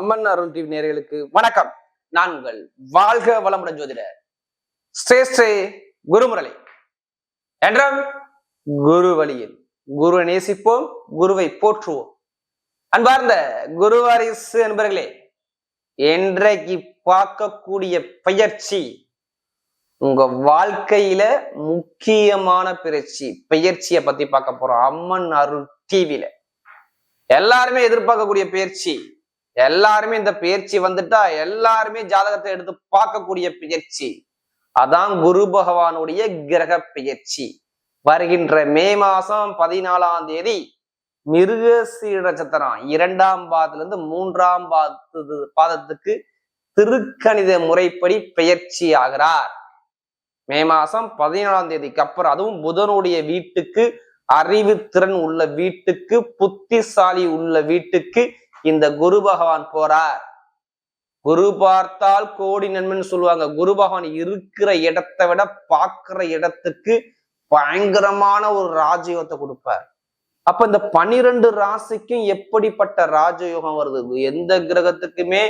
அம்மன் அருள் TV நேர்களுக்கு வணக்கம். நான் உங்கள் வாழ்க வளமுடன் ஜோதிடர் ஸ்ரேஷ்டே குருமுரளி. என்றும் குரு வழியில் குருவை நேசிப்போம் குருவை போற்றுவோம். அன்பார்ந்த குருவாரிசு என்பர்களே இன்றைக்கு பார்க்கக்கூடிய பயிற்சி உங்க வாழ்க்கையில முக்கியமான பயிற்சி பயிற்சியை பத்தி பார்க்க போறோம். அம்மன் அருள் டிவியில. எல்லாருமே எதிர்பார்க்கக்கூடிய பயிற்சி எல்லாருமே இந்த பயிற்சி வந்துட்டா எல்லாருமே ஜாதகத்தை எடுத்து பார்க்கக்கூடிய பயிற்சி. அதான் குரு பகவானுடைய கிரக பயிற்சி. வருகின்ற மே மாசம் பதினாலாம் தேதி மிருக நட்சத்திரம். இரண்டாம் பாதத்துல இருந்து மூன்றாம் பாதத்து பாதத்துக்கு திருக்கணித முறைப்படி பெயர்ச்சி ஆகிறார். மே மாசம் பதினாலாம் தேதிக்கு அப்புறம் அதுவும் புதனுடைய வீட்டுக்கு அறிவு திறன் உள்ள வீட்டுக்கு புத்திசாலி உள்ள வீட்டுக்கு இந்த குரு பகவான் போறார். குரு பார்த்தால் கோடி நன்மைன்னு சொல்லுவாங்க. குரு பகவான் இருக்கிற இடத்தை விட பார்க்கிற இடத்துக்கு பயங்கரமான ஒரு ராஜயோகத்தை கொடுப்பார். அப்ப இந்த பனிரெண்டு ராசிக்கும் எப்படிப்பட்ட ராஜயோகம் வருது? எந்த கிரகத்துக்குமே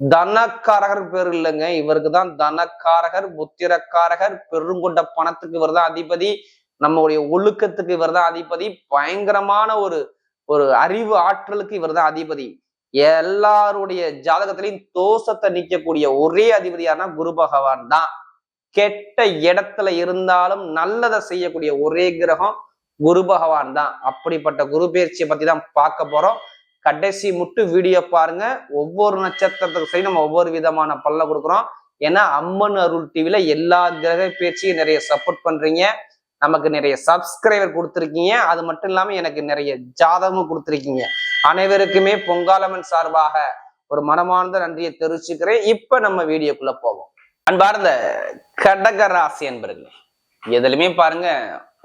தனக்காரகர் பேர் இல்லைங்க. இவருக்கு தான் தனக்காரகர் புத்திரக்காரகர் பெருங்கொண்ட பணத்துக்கு இவர் தான் அதிபதி. நம்மளுடைய ஒழுக்கத்துக்கு இவர் தான் அதிபதி. பயங்கரமான ஒரு ஒரு அறிவு ஆற்றலுக்கு இவர் தான் அதிபதி. எல்லாருடைய ஜாதகத்திலையும் தோஷத்தை நீக்கக்கூடிய ஒரே அதிபதியானா குரு பகவான் தான். கெட்ட இடத்துல இருந்தாலும் நல்லதை செய்யக்கூடிய ஒரே கிரகம் குரு பகவான் தான். அப்படிப்பட்ட குரு பயிற்சியை பத்தி தான் பார்க்க போறோம். கடைசி முட்டு வீடியோ பாருங்க. ஒவ்வொரு நட்சத்திரத்துக்கு சரி நம்ம ஒவ்வொரு விதமான பல்ல கொடுக்குறோம். ஏன்னா அம்மன் அருள் டிவில எல்லா கிரக பயிற்சியும் நிறைய சப்போர்ட் பண்றீங்க. நமக்கு நிறைய சப்ஸ்கிரைபர் கொடுத்துருக்கீங்க. அது மட்டும் இல்லாம எனக்கு நிறைய ஜாதகமும் கொடுத்துருக்கீங்க. அனைவருக்குமே பொங்காலமன் சார்பாக ஒரு மனமார்ந்த நன்றியை தெரிவிச்சுக்கிறேன். இப்ப நம்ம வீடியோக்குள்ள போவோம். அன்பார்ந்த கடக ராசி என்பர்களே எதுலையுமே பாருங்க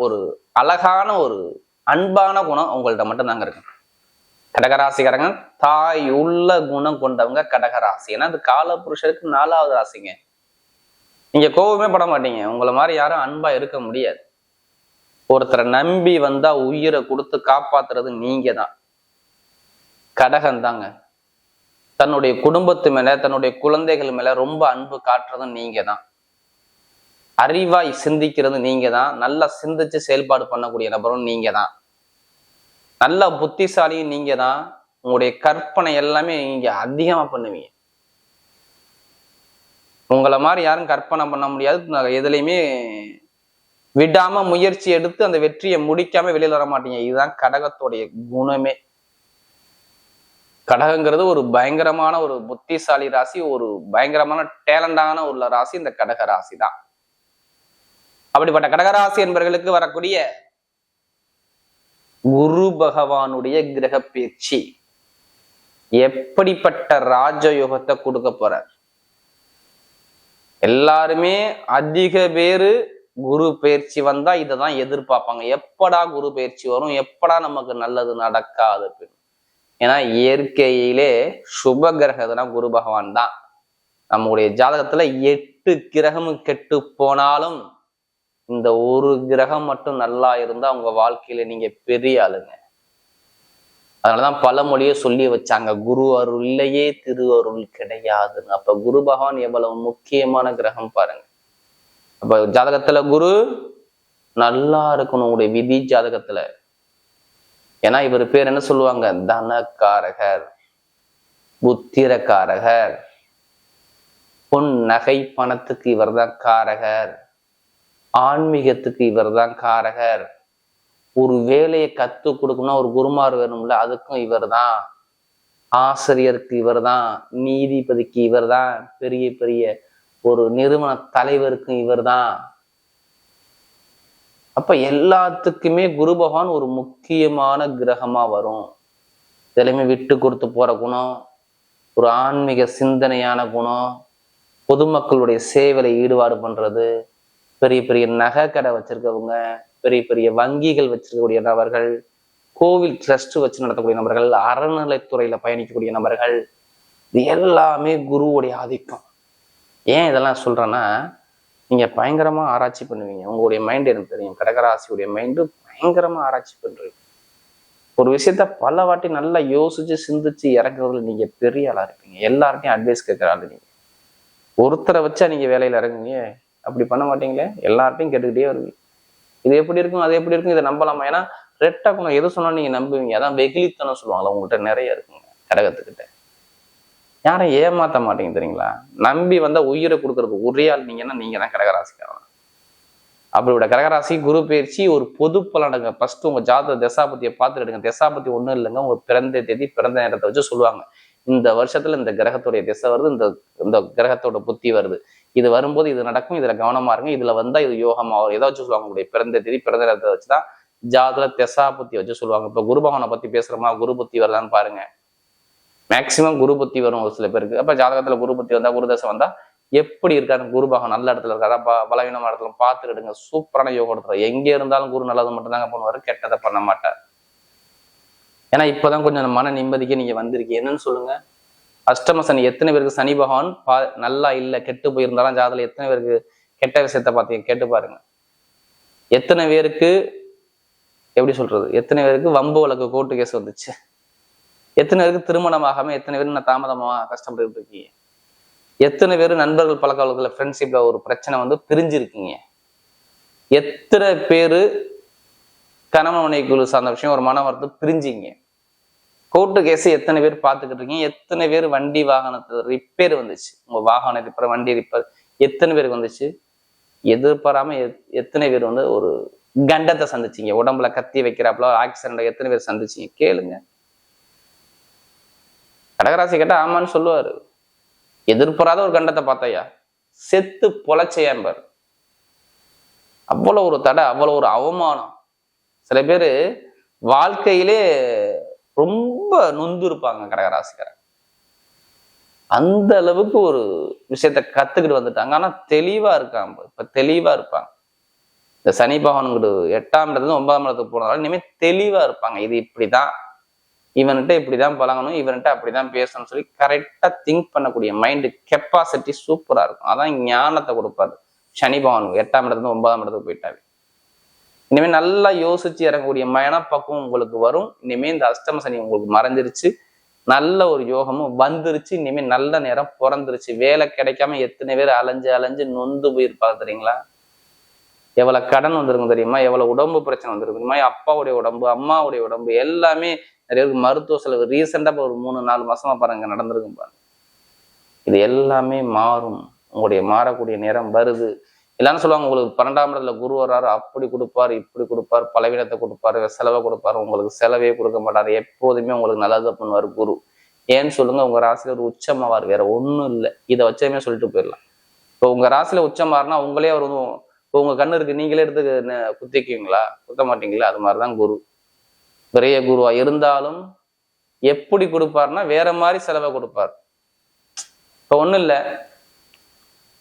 ஒரு அழகான ஒரு அன்பான குணம் உங்கள்கிட்ட மட்டும் தாங்க இருக்கு. கடகராசிக்காரங்க தாய் உள்ள குணம் கொண்டவங்க கடகராசி ஏன்னா அது காலபுருஷருக்கு நாலாவது ராசிங்க. நீங்க கோவமே பட மாட்டீங்க. உங்களை மாதிரி யாரும் அன்பா இருக்க முடியாது. ஒருத்தரை நம்பி வந்தா உயிரை கொடுத்து காப்பாத்துறது நீங்க தான் கடகம் தாங்க தன்னுடைய குடும்பத்து மேல தன்னுடைய குழந்தைகள் மேல ரொம்ப அன்பு காட்டுறதும் நீங்க தான் அறிவாய் சிந்திக்கிறது நீங்க தான் நல்லா சிந்திச்சு செயல்பாடு பண்ணக்கூடிய நபரும் நீங்க தான் நல்ல புத்திசாலியும் நீங்க தான் உங்களுடைய கற்பனை எல்லாமே நீங்க அதிகமா பண்ணுவீங்க. உங்களை மாதிரி யாரும் கற்பனை பண்ண முடியாது. எதுலையுமே விடாம முயற்சி எடுத்து அந்த வெற்றியை முடிக்காம வெளியில வர மாட்டீங்க. இதுதான் கடகத்துடைய குணமே. கடகங்கிறது ஒரு பயங்கரமான ஒரு புத்திசாலி ராசி ஒரு பயங்கரமான டேலண்டான உள்ள ராசி இந்த கடக ராசி தான் அப்படிப்பட்ட கடகராசி என்பவர்களுக்கு வரக்கூடிய குரு பகவானுடைய கிரக பேச்சு எப்படிப்பட்ட ராஜயோகத்தை கொடுக்க போறார்? எல்லாருமே அதிக பேரு குரு பயிற்சி வந்தா இதை தான் எதிர்பார்ப்பாங்க. எப்படா குரு பயிற்சி வரும்? எப்படா நமக்கு நல்லது நடக்காது ஏன்னா இயற்கையிலே சுப கிரகதுனா குரு பகவான் தான். நம்முடைய ஜாதகத்துல எட்டு கிரகமும் கெட்டு போனாலும் இந்த ஒரு கிரகம் மட்டும் நல்லா இருந்தா உங்க வாழ்க்கையில நீங்க பெரிய ஆளுங்க. அதனாலதான் பல மொழியை சொல்லி வச்சாங்க. குரு அருள்லையே திரு அருள் கிடையாதுன்னு. அப்ப குரு பகவான் எவ்வளவு முக்கியமான கிரகம் பாருங்க. அப்ப ஜாதகத்துல குரு நல்லா இருக்கணும் உங்களுடைய விதி ஜாதகத்துல. ஏன்னா இவர் பேர் என்ன சொல்லுவாங்க? தனக்காரகர் புத்திரக்காரகர் பொன் நகை பணத்துக்கு இவர் தான் காரகர் ஆன்மீகத்துக்கு இவர் தான் காரகர். ஒரு வேலையை கத்து கொடுக்கணும்னா ஒரு குருமார் வேணும்ல அதுக்கும் இவர் தான் ஆசிரியருக்கு இவர் தான் நீதிபதிக்கு இவர் தான் பெரிய பெரிய ஒரு நிறுவன தலைவருக்கும் இவர் தான் அப்ப எல்லாத்துக்குமே குரு பகவான் ஒரு முக்கியமான கிரகமா வரும். இதுலையுமே விட்டு கொடுத்து போற குணம் ஒரு ஆன்மீக சிந்தனையான குணம் பொதுமக்களுடைய சேவையில ஈடுபாடு பண்றது பெரிய பெரிய நகை கடை வச்சிருக்கவங்க பெரிய பெரிய வங்கிகள் வச்சிருக்கக்கூடிய நபர்கள் கோவில் ட்ரஸ்ட் வச்சு நடத்தக்கூடிய நபர்கள் அறநிலைத்துறையில பயணிக்கக்கூடிய நபர்கள் இது எல்லாமே குருவுடைய ஆதிக்கம். ஏன் இதெல்லாம் சொல்கிறேன்னா நீங்கள் பயங்கரமாக ஆராய்ச்சி பண்ணுவீங்க. உங்களுடைய மைண்ட் எனக்கு தெரியும். கடகராசியுடைய மைண்டு பயங்கரமாக ஆராய்ச்சி பண்ணுறீங்க ஒரு விஷயத்த பல வாட்டி நல்லா யோசிச்சு சிந்திச்சு இறங்குறதுல நீங்க பெரிய ஆளா இருப்பீங்க. எல்லார்ட்டையும் அட்வைஸ் கேட்குற ஆளு நீங்க. ஒருத்தரை வச்சா நீங்க வேலையில இறங்குங்க அப்படி பண்ண மாட்டீங்களே? எல்லார்ட்டையும் கேட்டுக்கிட்டே வருவீங்க. இது எப்படி இருக்கும்? அது எப்படி இருக்கும்? இதை நம்பலாமா? ஏன்னா ரெட்டா குணம் எது சொன்னாலும் நீங்க நம்புவீங்க. அதான் வெகுளித்தனம் சொல்லுவாங்களா உங்கள்கிட்ட நிறைய இருக்குங்க. கடகத்துக்கிட்ட. யாரும் ஏமாத்த மாட்டீங்க தெரியுங்களா? நம்பி வந்தால் உயிரை கொடுக்குறது ஒரே ஆள் நீங்கன்னா நீங்கள் தான் கடகராசிக்காரன் அப்படியோட கடகராசி குரு பயிற்சி ஒரு பொது பலனுங்க. ஃபர்ஸ்ட் உங்க ஜாதக தசாபதியை பார்த்துட்டு எடுங்க. தசாபதி ஒன்றும் இல்லைங்க. உங்க பிறந்த தேதி பிறந்த நேரத்தை வச்சு சொல்லுவாங்க. இந்த வருஷத்துல இந்த கிரகத்துடைய திசை வருது இந்த இந்த கிரகத்தோட புத்தி வருது. இது வரும்போது இது நடக்கும் இதுல கவனமா இருங்க. இதுல வந்தா இது யோகமா வரும். ஏதோ வச்சு சொல்லுவாங்க? உங்களுடைய பிறந்த தேதி பிறந்த நேரத்தை வச்சுதான் ஜாதக திசா புத்தி வச்சு சொல்லுவாங்க. இப்ப குரு பகவானை பத்தி பேசுறோமா? குரு புத்தி வருதான்னு பாருங்க. மேக்சிமம் குரு புத்தி வரும் ஒரு சில பேருக்கு. அப்போ ஜாதகத்துல குரு புத்தி வந்தால் குருதசை வந்தால் எப்படி இருக்காரு? குருபாகம் நல்ல இடத்துல இருக்காரா? ப பலவீனமான இடத்துல பார்த்துக்கிடுங்க சூப்பரான யோகம் எடுத்துரு எங்கே இருந்தாலும் குரு நல்லது மட்டும்தாங்க பண்ணுவார். கெட்டதை பண்ண மாட்டார். ஏன்னா இப்பதான் கொஞ்சம் மன நிம்மதிக்கு நீங்க வந்திருக்கீங்க. என்னன்னு சொல்லுங்க. அஷ்டம சனி எத்தனை பேருக்கு சனி பகவான் பா நல்லா இல்ல கெட்டு போயிருந்தாலும் ஜாதகத்தில் எத்தனை பேருக்கு கெட்ட விஷயத்த பார்த்தீங்க கேட்டு பாருங்க. எத்தனை பேருக்கு எப்படி சொல்றது? எத்தனை பேருக்கு வம்பு வழக்கு கோர்ட்டு கேஸ் வந்துச்சு. எத்தனை பேருக்கு திருமணம் ஆகாம எத்தனை பேர் நான் தாமதமா கஷ்டப்பட்டு இருக்கீங்க? எத்தனை பேர் நண்பர்கள் பழக்க வழக்கத்துல ஃப்ரெண்ட்ஷிப்ல ஒரு பிரச்சனை வந்து பிரிஞ்சிருக்கீங்க? எத்தனை பேர் கணவன் மனைக்குழு சார்ந்த விஷயம் ஒரு மன வருத்தம் பிரிஞ்சிங்க? கோர்ட்டு கேஸ் எத்தனை பேர் பார்த்துக்கிட்டு இருக்கீங்க? எத்தனை பேர் வண்டி வாகனத்து ரிப்பேர் வந்துச்சு? உங்க வாகனம் ரிப்பேர் வண்டி ரிப்பேர் எத்தனை பேருக்கு வந்துச்சு? எதிர்பாராம எத்- எத்தனை பேர் வந்து ஒரு கண்டத்தை சந்திச்சிங்க? உடம்புல கத்தி வைக்கிறாப்புல ஆக்சிடென்ட் எத்தனை பேர் சந்திச்சீங்க? கேளுங்க. கடகராசி கேட்டால் ஆமான்னு சொல்லுவாரு. எதிர்பாராத ஒரு கண்டத்தை பார்த்தையா? செத்து பொழைச்சையாம்பார் அவ்வளோ ஒரு தடை அவ்வளவு ஒரு அவமானம். சில பேரு வாழ்க்கையிலே ரொம்ப நொந்து இருப்பாங்க கடகராசிக்காரன் அந்த அளவுக்கு ஒரு விஷயத்த கத்துக்கிட்டு வந்துட்டாங்க. ஆனா தெளிவா இருக்காங்க. இப்ப தெளிவா இருப்பாங்க. இந்த சனி பகவானுங்கிட்ட எட்டாம் இடத்துல இருந்து ஒன்பதாம் இடத்துக்கு போனதால இனிமே தெளிவா இருப்பாங்க. இது இப்படிதான். இவன்கிட்ட இப்படிதான் பழகணும் இவன்கிட்ட அப்படிதான் பேசணும்னு சொல்லி கரெக்டா திங்க் பண்ணக்கூடிய மைண்டு கெப்பாசிட்டி சூப்பரா இருக்கும். அதான் ஞானத்தை கொடுப்பாரு. சனி பகவான் எட்டாம் இடத்துல ஒன்பதாம் இடத்துக்கு போயிட்டாரு இனிமேல் நல்லா யோசிச்சு இறங்கக்கூடிய மனப்பக்குவம் உங்களுக்கு வரும். இனிமேல் இந்த அஷ்டம சனி உங்களுக்கு மறைஞ்சிருச்சு. நல்ல ஒரு யோகமும் வந்துருச்சு. இனிமேல் நல்ல நேரம் பிறந்துருச்சு. வேலை கிடைக்காம எத்தனை பேர் அலைஞ்சு அலைஞ்சு நொந்து போயிருப்பாங்க தெரியுங்களா? எவ்வளோ கடன் வந்திருக்கும் தெரியுமா? எவ்வளோ உடம்பு பிரச்சனை வந்திருக்கும் தெரியுமா? அப்பாவுடைய உடம்பு அம்மாவுடைய உடம்பு எல்லாமே நிறைய பேருக்கு மருத்துவ செலவு ரீசெண்டாக ஒரு மூணு நாலு மாசமா பாருங்க நடந்திருக்கும் பாருங்க. இது எல்லாமே மாறும். உங்களுடைய மாறக்கூடிய நேரம் வருது. எல்லாரும் சொல்லுவாங்க உங்களுக்கு பன்னெண்டாம் இடத்துல குரு வர்றாரு அப்படி கொடுப்பார் இப்படி கொடுப்பார் பலவீனத்தை கொடுப்பாரு செலவை கொடுப்பாரு உங்களுக்கு செலவே கொடுக்க மாட்டார். எப்போதுமே உங்களுக்கு நல்லது பண்ணுவார் குரு. ஏன்னு சொல்லுங்க உங்க ராசியில ஒரு உச்சமாவார் வேற ஒன்றும் இல்லை. இதை வச்சதுமே சொல்லிட்டு போயிடலாம். இப்போ உங்க ராசியில உச்சமாறுனா உங்களே அவர் வந்து இப்போ உங்க கண்ணு இருக்கு. நீங்களே எடுத்து குத்திக்குவீங்களா? குத்த மாட்டீங்களா? அது மாதிரிதான் குரு. பெரிய குருவா இருந்தாலும் எப்படி கொடுப்பாருன்னா வேற மாதிரி செலவை கொடுப்பார். இப்ப ஒண்ணும் இல்ல.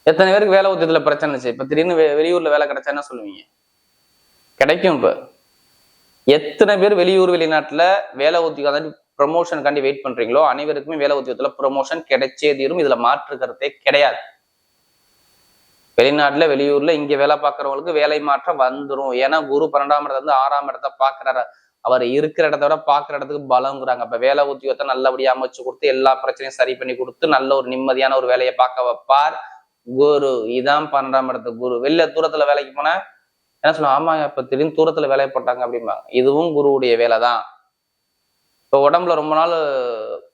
எத்தனை பேருக்கு வேலை ஊத்தியத்தில் பிரச்சனை இருந்துச்சு? இப்ப திடீர்னு வெ- வெளியூர்ல வேலை கிடைச்சா என்ன சொல்லுவீங்க? கிடைக்கும் இப்ப. எத்தனை பேர் வெளியூர் வெளிநாட்டுல வேலை உத்தியோகம் அதாவது ப்ரொமோஷனுக்காண்டி வெயிட் பண்றீங்களோ அனைவருக்குமே வேலை உத்தியோகத்துல ப்ரொமோஷன் கிடைச்சே தீரும். இதுல மாற்று கருத்தே கிடையாது. வெளிநாட்டுல வெளியூர்ல இங்க வேலை பார்க்கறவங்களுக்கு வேலை மாற்றம் வந்துரும். ஏன்னா குரு பன்னெண்டாம் இடத்துல இருந்து ஆறாம் இடத்த பாக்குறாரு அவர் இருக்கிற இடத்த விட பாக்குற இடத்துக்கு பலங்கிறாங்க அப்போ வேலை உத்தியோகத்தை நல்லபடியா அமைச்சு கொடுத்து எல்லா பிரச்சனையும் சரி பண்ணி கொடுத்து நல்ல ஒரு நிம்மதியான ஒரு வேலையை பார்க்க வைப்பார் குரு. இதான் பன்னெண்டாம் இடத்து குரு. வெளில தூரத்துல வேலைக்கு போனா என்ன சொல்லுவோம் ஆமா இப்ப திடீர்னு தூரத்துல வேலையை போட்டாங்க அப்படிம்பாங்க. இதுவும் குருவுடைய வேலை தான். இப்போ உடம்புல ரொம்ப நாள்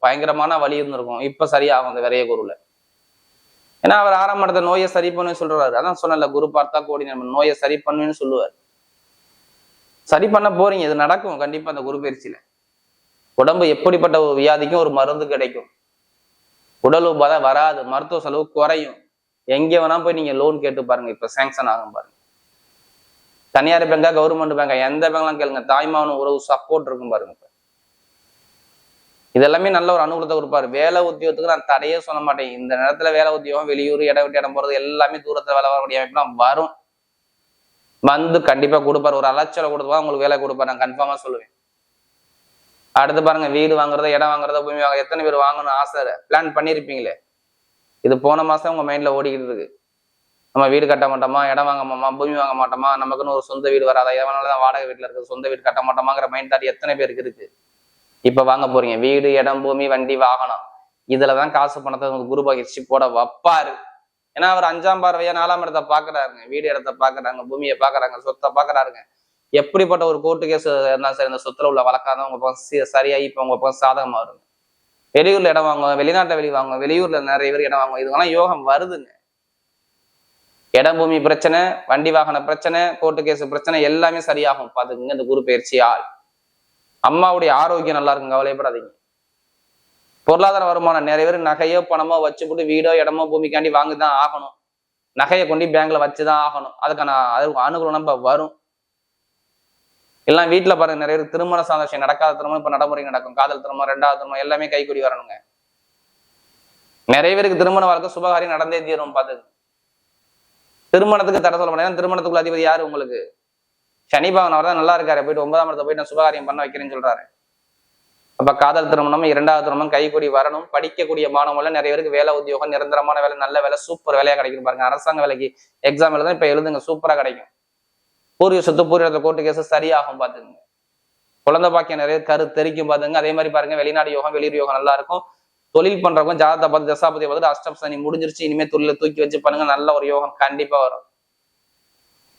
பயங்கரமான வலி இருந்திருக்கும். இப்ப சரியாகும் அந்த விரைய குருல ஏன்னா அவர் ஆறாம் இடத்த நோயை சரி பண்ணுன்னு சொல்றாரு. அதான் சொன்னல குரு பார்த்தா கோடி நம்ம நோயை சரி பண்ணுன்னு சொல்லுவார். சரி பண்ண போறீங்க இது நடக்கும். கண்டிப்பா அந்த குரு பயிற்சியில. உடம்பு எப்படிப்பட்ட ஒரு வியாதிக்கும் ஒரு மருந்து கிடைக்கும். உடல் உபாதை வராது. மருத்துவ செலவு குறையும். எங்க வேணா போய் நீங்க லோன் கேட்டு பாருங்க. இப்ப சேங்ஷன் ஆகும் பாருங்க. தனியார் பேங்கா கவர்மெண்ட் பேங்கா எந்த பேங்க்லாம் கேளுங்க. தாய்மாவன் உறவு சப்போர்ட் இருக்கும் பாருங்க. இதெல்லாமே நல்ல ஒரு அனுகூலத்தை கொடுப்பாரு. வேலை உத்தியோகத்துக்கு நான் தடையே சொல்ல மாட்டேன். இந்த நேரத்துல வேலை உத்தியோகம் வெளியூர் இடம் விட்டு இடம் போறது எல்லாமே தூரத்துல வேலை வரக்கூடிய அமைப்புலாம் வரும். வந்து கண்டிப்பா கொடுப்பாரு. ஒரு அலைச்சலை கொடுப்பா உங்களுக்கு வேலை கொடுப்பாரு. நான் கன்ஃபார்மா சொல்லுவேன். அடுத்து பாருங்க. வீடு வாங்குறத இடம் வாங்குறத பூமி வாங்க எத்தனை பேர் வாங்கணும் ஆசை பிளான் பண்ணியிருப்பீங்களே இது போன மாசம் உங்க மைண்ட்ல ஓடிக்கிட்டு இருக்கு. நம்ம வீடு கட்ட மாட்டோமா? இடம் வாங்க மாட்டோமா? பூமி வாங்க மாட்டோமா? நமக்குன்னு ஒரு சொந்த வீடு வராதா? எவனால தான் வாடகை வீட்டுல இருக்குது சொந்த வீடு கட்ட மாட்டோமாங்கிற மைண்ட் தாட் எத்தனை பேருக்கு இருக்கு? இப்ப வாங்க போறீங்க. வீடு இடம் பூமி வண்டி வாகனம். இதுலதான் காசு பணத்தை உங்களுக்கு குரு பகிர்ச்சி போட வைப்பாரு. ஏன்னா அவர் அஞ்சாம் பார்வையா நாலாம் இடத்தை பாக்குறாருங்க. வீடு இடத்தை பாக்குறாங்க பூமியை பாக்குறாங்க சொத்தை பாக்குறாருங்க. எப்படிப்பட்ட ஒரு கோர்ட்டு கேஸ் இருந்தாலும் சரி இந்த சொத்துல உள்ள வழக்காதான் உங்க பக்கம் சரியாகி இப்ப உங்க பக்கம் சாதகமா வருங்க வெளியூர்ல இடம் வாங்குவோம் வெளிநாட்டில் வெளி வாங்குவோம் வெளியூர்ல நிறைய பேர் இடம் வாங்குவோம். இதுக்கெல்லாம் யோகம் வருதுங்க. இடம் பூமி பிரச்சனை வண்டி வாகன பிரச்சனை கோர்ட்டு கேஸ் பிரச்சனை எல்லாமே சரியாகும். பாத்துக்குங்க இந்த குரு பயிற்சியால். அம்மாவுடைய ஆரோக்கியம் நல்லா இருக்கும் கவலைப்படாதீங்க. பொருளாதார வருமானம் நிறைய பேர் நகையோ பணமோ வச்சுப்புட்டு வீடோ இடமோ பூமிக்காண்டி வாங்கி தான் ஆகணும். நகையை கொண்டு பேங்க்ல வச்சுதான் ஆகணும். அதுக்கான அது அனுகூலம் நம்ம வரும். எல்லாம் வீட்டில் பாருங்க நிறைய பேர் திருமண சந்தோஷம் நடக்காத திருமணம் இப்போ நடைமுறை நடக்கும். காதல் திருமணம் ரெண்டாவது திருமணம் எல்லாமே கைக்கூடி வரணுங்க. நிறைய பேருக்கு திருமண வாழ்க்கை சுபகாரியம் நடந்தே தீரும் பார்த்து திருமணத்துக்கு தடை சொல்ல முடியாது திருமணத்துக்குள்ள அதிபதி யாரு உங்களுக்கு? சனி பகவான் அவர் தான் நல்லா இருக்காரு. போயிட்டு ஒன்பதாம் இடத்தை போயிட்டு நான் சுபகாரியம் பண்ண வைக்கிறேன்னு சொல்றாரு. அப்ப காதல் திருமணம் இரண்டாவது திருமணம் கைக்குடி வரணும். படிக்கக்கூடிய மாணவர்கள் நிறைய பேருக்கு வேலை உத்தியோகம் நிரந்தரமான வேலை நல்ல வேலை சூப்பர் வேலையா கிடைக்கும் பாருங்க. அரசாங்க வேலைக்கு எக்ஸாம் எழுத இப்ப எழுதுங்க சூப்பரா கிடைக்கும். பூர்வீக சொத்து பூர்வீகத்தை கோர்ட்டு கேஸ் சரியாகும் பாத்துங்க குழந்தை பாக்கியம் நிறைய கரு தெரிக்கும் பாத்துங்க அதே மாதிரி பாருங்க வெளிநாடு யோகம் வெளியூர் யோகம் நல்லா இருக்கும். தொழில் பண்றவங்க ஜாதகத்தை பார்த்து தசாபதியை பார்த்துட்டு அஷ்டம் சனி முடிஞ்சிருச்சு இனிமே தொழில தூக்கி வச்சு பண்ணுங்க. நல்ல ஒரு யோகம் கண்டிப்பா வரும்.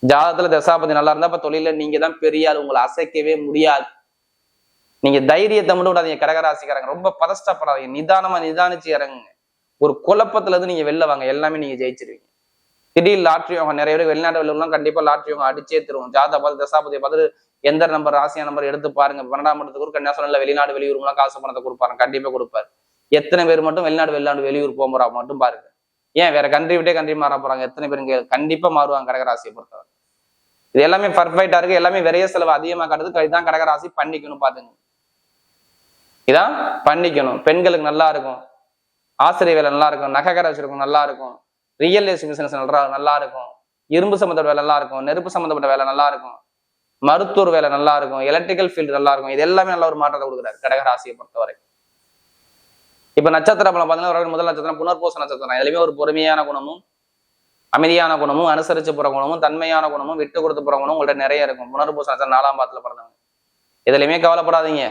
ஜாதகத்துல தசாபதி நல்லா இருந்தா அப்ப தொழில நீங்க தான் பெரிய ஆள். உங்களை அசைக்கவே முடியாது. நீங்க தைரியத்தை மட்டும் விடாதீங்க. கடகராசிக்காரங்க ரொம்ப பதஷ்டப்படாதீங்க. நிதானமா நிதானிச்சு இறங்குங்க. ஒரு குழப்பத்துல இருந்து நீங்க வெளில வாங்க. எல்லாமே நீங்க ஜெயிச்சிருவீங்க. திடீர் லாட்ரி அவங்க நிறைய பேர் வெளிநாட்டு வெளிலாம் கண்டிப்பா லாட்ரி அவங்க அடிச்சே தருவோம். ஜாதா பார்த்து தசாபதியை பார்த்து எந்த நம்பர் ராசியா நம்பர் எடுத்து பாருங்க. பன்னெண்டாம் இடத்துக்கு கன்னியாசனில் வெளிநாடு வெளியூர்லாம் காசு பணத்தை கொடுப்பாரு கண்டிப்பா கொடுப்பாரு. எத்தனை பேர் மட்டும் வெளிநாடு வெளிநாடு வெளியூர் போகிறா மட்டும் பாருங்க. ஏன் வேற கண்ட்ரி விட்டே கண்ட்ரி மாற போறாங்க? எத்தனை பேருங்க கண்டிப்பா மாறுவாங்க கடகராசியை பொறுத்தவரை. இது எல்லாமே பர்ஃபெக்டா இருக்கு. எல்லாமே விரைய செலவு அதிகமா காட்டுறது இதுதான் கடகராசி பண்ணிக்கணும் பாத்துங்க இதான் பண்ணிக்கணும். பெண்களுக்கு நல்லா இருக்கும். ஆசிரியர் வேலை நல்லா இருக்கும். நகைக்கடை வச்சிருக்கும் நல்லா இருக்கும். ரியல் எஸ்டேட் பிசினஸ் நல்லா நல்லா இருக்கும். இரும்பு சம்மந்தப்பட்ட வேலை நல்லா இருக்கும். நெருப்பு சம்மந்தப்பட்ட வேலை நல்லா இருக்கும். மருத்துவர் வேலை நல்லா இருக்கும். எலக்ட்ரிக்கல் ஃபீல்டு நல்லா இருக்கும். இது எல்லாமே நல்ல ஒரு மாற்றத்தை கொடுக்குறாரு கடகராசியை பொறுத்தவரை. இப்ப நட்சத்திர பலம் பார்த்தீங்கன்னா முதல் நட்சத்திரம் புனர்பூச நட்சத்திரம். இதுலயுமே ஒரு பொறுமையான குணமும் அமைதியான குணமும் அனுசரிச்சு போற குணமும் தன்மையான குணமும் விட்டு கொடுத்து போற குணமும் உங்கள்ட்ட நிறைய இருக்கும். புனர்பூச நட்சத்திரம் நாலாம் பாத்துல பிறந்தவங்க. இதுலயுமே கவலைப்படாதீங்க.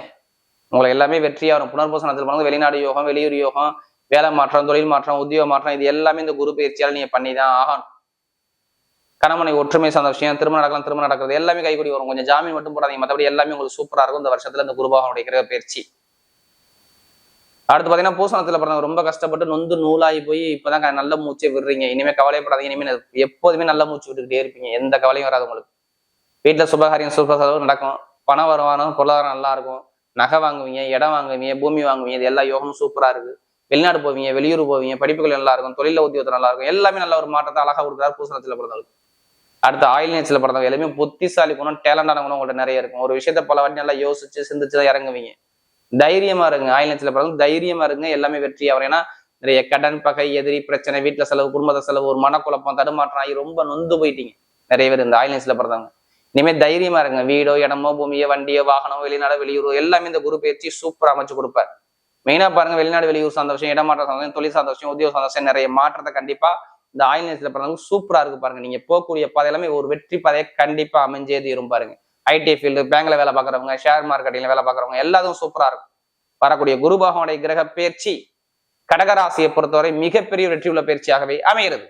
உங்களுக்கு எல்லாமே வெற்றியா வரும். புனர்பூச நட்சத்திரம் பிறந்தவங்க வெளிநாடு யோகம் வெளியூர் யோகம் வேலை மாற்றம் தொழில் மாற்றம் உத்தியோக மாற்றம் இது எல்லாமே இந்த குரு பயிற்சியால் நீங்க பண்ணி தான் ஆகணும். கணவனை ஒற்றுமை சார்ந்த விஷயம் திருமணம் நடக்கலாம் திருமணம் நடக்கிறது எல்லாமே கைகூடி வரும். கொஞ்சம் ஜாமீன் மட்டும் போடாதீங்க. மற்றபடி எல்லாமே உங்களுக்கு சூப்பரா இருக்கும். இந்த வருஷத்துல இந்த குருபாகனுடைய கிரக பயிற்சி. அடுத்து பார்த்தீங்கன்னா பூசணத்தில் பிறந்தவங்க ரொம்ப கஷ்டப்பட்டு நொந்து நூலாகி போய் இப்போதான் நல்ல மூச்சை விடுறீங்க. இனிமேல் கவலைப்படாதீங்க. இனிமேல் எப்போதுமே நல்ல மூச்சு விட்டுக்கிட்டே இருப்பீங்க. எந்த கவலையும் வராது உங்களுக்கு. வீட்டில் சுபகாரியம் சுப செலவு நடக்கும். பண வருமானம் பொருளாதாரம் நல்லா இருக்கும். நகை வாங்குவீங்க இடம் வாங்குவீங்க பூமி வாங்குவீங்க இது எல்லா யோகமும் சூப்பராக இருக்குது வெளிநாடு போவீங்க வெளியூர் போவீங்க படிப்புகள் நல்லா இருக்கும் தொழில உத்தியோகத்தில் நல்லா இருக்கும். எல்லாமே நல்ல ஒரு மாற்றத்தை அழகாக கொடுக்குறாரு பூசணத்தில் பிறந்தவங்களுக்கு அடுத்து ஆயில் நேச்சில் பிறந்தவங்க எல்லாமே புத்திசாலி குணம் டேலண்டான குணம் உங்கள்கிட்ட நிறைய இருக்கும். ஒரு விஷயத்த பல வாட்டி நல்லா யோசிச்சு சிந்திச்சு தான் இறங்குவீங்க. தைரியமா இருங்க. ஆயில் நேச்சல பிறந்தவங்க தைரியமா இருங்க. எல்லாமே வெற்றி ஆகும் ஏன்னா நிறைய கடன் பகை எதிரி பிரச்சனை வீட்டுல செலவு குடும்பத்தை செலவு ஒரு மனக்குழப்பம் தடுமாற்றம் ஆகி ரொம்ப நொந்து போயிட்டீங்க. நிறைய பேர் இந்த ஆயில் பிறந்தவங்க. இனிமே தைரியமா இருங்க. வீடோ இடமோ பூமியோ வண்டியோ வாகனம் வெளிநாடு வெளியூரோ எல்லாமே இந்த குரு பயிற்சி சூப்பரா அமைச்சு கொடுப்பார். மெயினா பாருங்க வெளிநாடு வெளியூர் சந்தோஷம் இடமாற்ற சந்தோஷம் தொழில் சந்தோஷம் உத்தியோக சந்தோஷம் நிறைய மாற்றத்தை கண்டிப்பா இந்த ஆயில் நேரத்தில் பிறந்தவங்க சூப்பரா இருக்கு பாருங்க. நீங்க போகக்கூடிய பாதை எல்லாமே ஒரு வெற்றி பாதையை கண்டிப்பா அமைஞ்சே தீரும் பாருங்க. ஐடி ஃபீல்டு பேங்க்ல வேலை பார்க்குறவங்க ஷேர் மார்க்கெட்டிங்ல வேலை பார்க்குறவங்க எல்லாத்துக்கும் சூப்பராக இருக்கும். வரக்கூடிய குரு பகவானுடைய கிரக பயிற்சி கடகராசியை பொறுத்தவரை மிகப்பெரிய வெற்றி உள்ள பயிற்சியாகவே அமைகிறது.